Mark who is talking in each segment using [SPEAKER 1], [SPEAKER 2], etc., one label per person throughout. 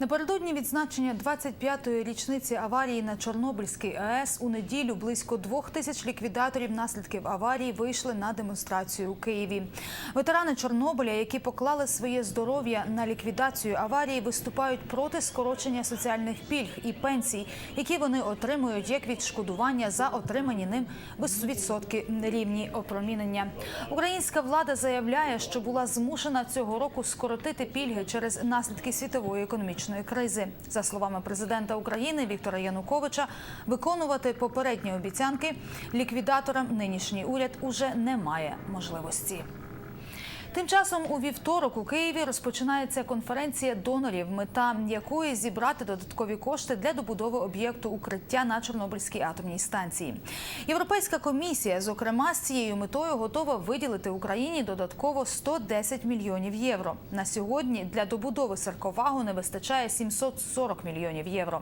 [SPEAKER 1] Напередодні відзначення 25-ї річниці аварії на Чорнобильській АЕС у неділю близько двох тисяч ліквідаторів наслідків аварії вийшли на демонстрацію у Києві. Ветерани Чорнобиля, які поклали своє здоров'я на ліквідацію аварії, виступають проти скорочення соціальних пільг і пенсій, які вони отримують як відшкодування за отримані ним відсотки рівні опромінення. Українська влада заявляє, що була змушена цього року скоротити пільги через наслідки світової економічної кризи. За словами президента України Віктора Януковича, виконувати попередні обіцянки ліквідаторам нинішній уряд уже не має можливості. Тим часом у вівторок у Києві розпочинається конференція донорів, мета якої зібрати додаткові кошти для добудови об'єкту укриття на Чорнобильській атомній станції. Європейська комісія, зокрема, з цією метою готова виділити Україні додатково 110 мільйонів євро. На сьогодні для добудови саркофагу не вистачає 740 мільйонів євро.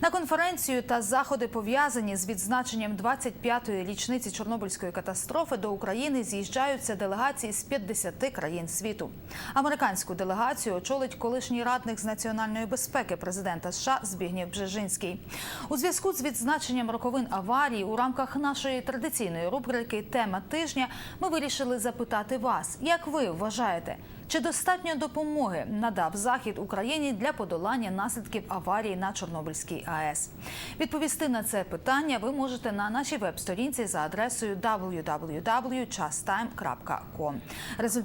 [SPEAKER 1] На конференцію та заходи пов'язані з відзначенням 25-ї річниці Чорнобильської катастрофи до України з'їжджаються делегації з 50 країн світу. Американську делегацію очолить колишній радник з національної безпеки президента США Збігнєв Бжежинський. У зв'язку з відзначенням роковин аварії у рамках нашої традиційної рубрики Тема тижня ми вирішили запитати вас, як ви вважаєте, чи достатньо допомоги надав захід Україні для подолання наслідків аварії на Чорнобильській АЕС? Відповісти на це питання ви можете на нашій веб-сторінці за адресою www.chastime.com.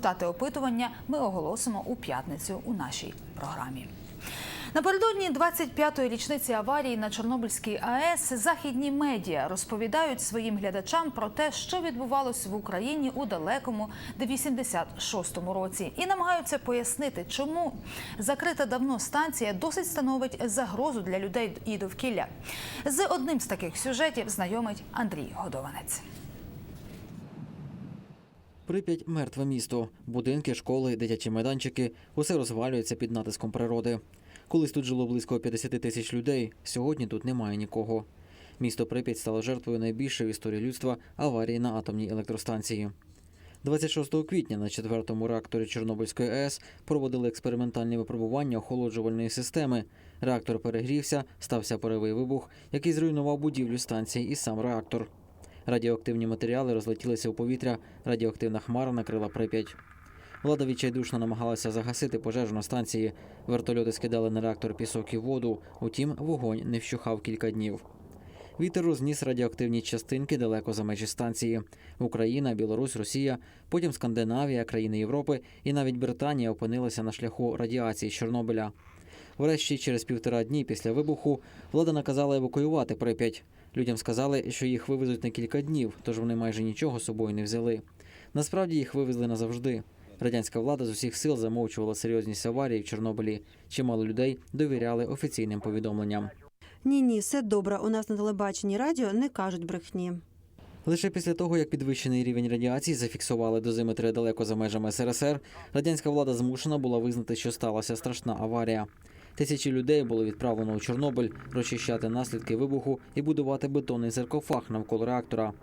[SPEAKER 1] Результати опитування ми оголосимо у п'ятницю у нашій програмі. Напередодні 25-ї річниці аварії на Чорнобильській АЕС західні медіа розповідають своїм глядачам про те, що відбувалось в Україні у далекому 86-му році, і намагаються пояснити, чому закрита давно станція досить становить загрозу для людей і довкілля. З одним з таких сюжетів знайомить Андрій Годованець.
[SPEAKER 2] Прип'ять мертве місто. Будинки, школи, дитячі майданчики усе розвалюється під натиском природи. Колись тут жило близько 50 тисяч людей. Сьогодні тут немає нікого. Місто Прип'ять стало жертвою найбільшої в історії людства аварії на атомній електростанції. 26 квітня на четвертому реакторі Чорнобильської АЕС проводили експериментальні випробування охолоджувальної системи. Реактор перегрівся, стався перевий вибух, який зруйнував будівлю станції і сам реактор. Радіоактивні матеріали розлетілися у повітря, радіоактивна хмара накрила Прип'ять. Влада відчайдушно намагалася загасити пожежу на станції. Вертольоти скидали на реактор пісок і воду. Утім, вогонь не вщухав кілька днів. Вітер розніс радіоактивні частинки далеко за межі станції. Україна, Білорусь, Росія, потім Скандинавія, країни Європи і навіть Британія опинилися на шляху радіації з Чорнобиля. Врешті, через півтора дні після вибуху, влада наказала евакуювати Прип'ять. Людям сказали, що їх вивезуть на кілька днів, тож вони майже нічого з собою не взяли. Насправді їх вивезли назавжди. Радянська влада з усіх сил замовчувала серйозність аварії в Чорнобилі. Чимало людей довіряли офіційним повідомленням.
[SPEAKER 3] Ні, ні, все добре. У нас на телебаченні радіо не кажуть брехні.
[SPEAKER 2] Лише після того, як підвищений рівень радіації зафіксували дозиметри далеко за межами СРСР, радянська влада змушена була визнати, що сталася страшна аварія. Тисячі людей було відправлено у Чорнобиль розчищати наслідки вибуху і будувати бетонний саркофаг навколо реактора.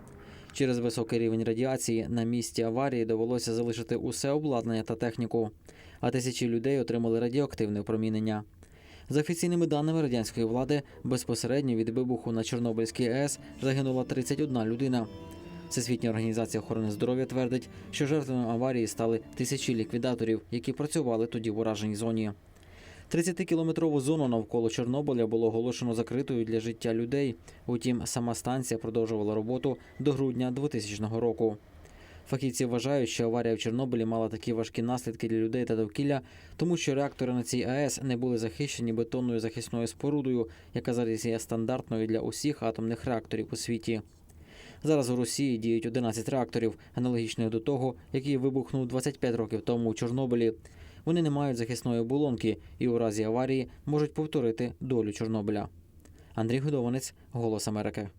[SPEAKER 2] Через високий рівень радіації на місці аварії довелося залишити усе обладнання та техніку, а тисячі людей отримали радіоактивне опромінення. За офіційними даними радянської влади, безпосередньо від вибуху на Чорнобильській АЕС загинула 31 людина. Всесвітня організація охорони здоров'я твердить, що жертвами аварії стали тисячі ліквідаторів, які працювали тоді в ураженій зоні. 30-кілометрову зону навколо Чорнобиля було оголошено закритою для життя людей. Утім, сама станція продовжувала роботу до грудня 2000 року. Фахівці вважають, що аварія в Чорнобилі мала такі важкі наслідки для людей та довкілля, тому що реактори на цій АЕС не були захищені бетонною захисною спорудою, яка зараз є стандартною для усіх атомних реакторів у світі. Зараз у Росії діють 11 реакторів, аналогічних до того, який вибухнув 25 років тому у Чорнобилі. Вони не мають захисної оболонки і у разі аварії можуть повторити долю Чорнобиля. Андрій Годованець, Голос Америки.